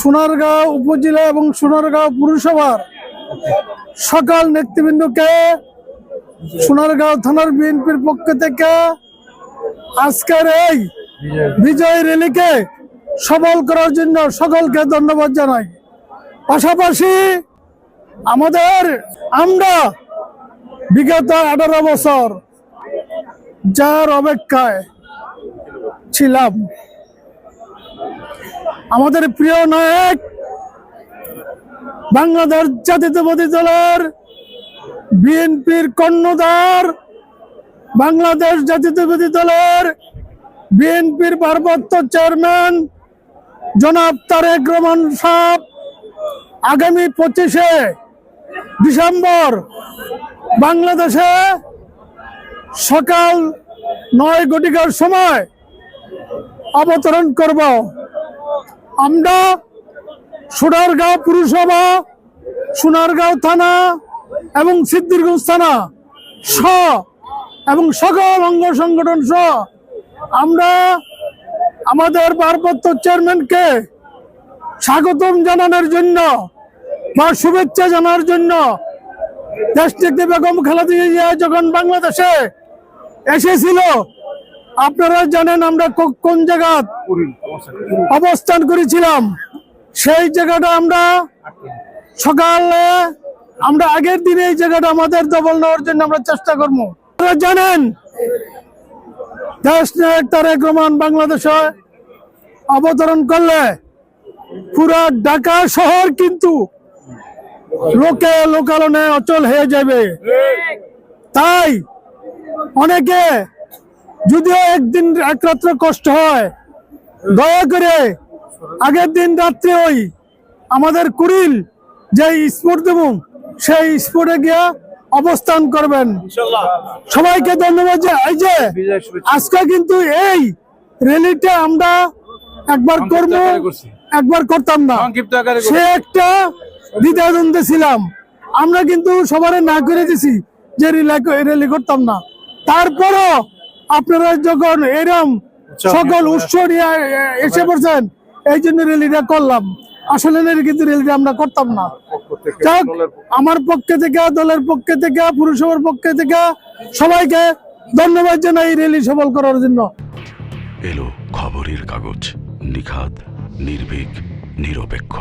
সোনারগাঁও উপজেলা এবং সোনারগাঁও পুরসভার সকাল নেতৃবৃন্দকে, সোনারগাঁও থানার বিএনপির পক্ষ থেকে আজকের এই বিজয় র্যালিকে সবল করার জন্য সকলকে ধন্যবাদ জানাই। পাশাপাশি আমাদের আমরা বিগত আঠারো বছর যার অপেক্ষায় ছিলাম। আমাদের প্রিয় নায়ক বাংলাদেশ জাতীয়তাবাদী দলের বিএনপির কর্ণধার, বাংলাদেশ জাতীয়তাবাদী দলের বিএনপির ভারপ্রাপ্ত চেয়ারম্যান জনাব তারেক রহমান সাহ আগামী পঁচিশে ডিসেম্বর, বাংলাদেশে সকাল নয় ঘটিকার সময় অবতরণ করব। আমরা সোনারগাঁও পুরসভা, সোনারগাঁও থানা এবং সিদ্ধিরগঞ্জ থানা স এবং সকল অঙ্গ সংগঠন সহ আমরা আমাদের পার্বত্য চেয়ারম্যানকে স্বাগতম জানানোর জন্য বা শুভেচ্ছা জানার জন্য দেশটিতে বেগম খালেদা যখন বাংলাদেশে এসেছিল, আপনারা জানেন আমরা কোন জায়গা অবস্থান করেছিলাম? সেই জায়গাটা আমরা সকালে, আমরা আগের দিনে এই জায়গাটা আমাদের দখল নেওয়ার জন্য আমরা চেষ্টা করব। আপনারা জানেন, দেশ নায়ক তারেক রহমান বাংলাদেশে অবতরণ করলে পুরা ঢাকা শহর কিন্তু লোকে লোকালনে অচল হয়ে যাবে। তাই অনেকে যদিও একদিন এক রাত্রে কষ্ট হয় দয়া করে আগের দিন রাত্রে ওই আমাদের কুড়িল যে স্পোর্ট দেব সেই স্পোর্টে গিয়ে অবস্থান করবেন। সবাইকে ধন্যবাদ যে এই যে আজকে কিন্তু এই র্যালিটা আমরা একবার করব একবার করতাম না। সে একটা দ্বিধাদ্বন্দ্বে ছিলাম। আমরা কিন্তু সবার না করে দিছি যে র্যালি করতাম না। তারপরও আপনারা যখন এরম সকল উৎস নিয়ে এসে পড়ছেন এই জন্য র্যালিটা করলাম। আসলে কিন্তু র্যালিটা আমরা করতাম না। যাক আমার পক্ষে থেকে দলের পক্ষে থেকে পুরসভার পক্ষে থেকে সবাইকে ধন্যবাদ জানাই এই র্যালি সফল করার জন্য। এলো খবরের কাগজ নিখাত নির্ভীক নিরপেক্ষ।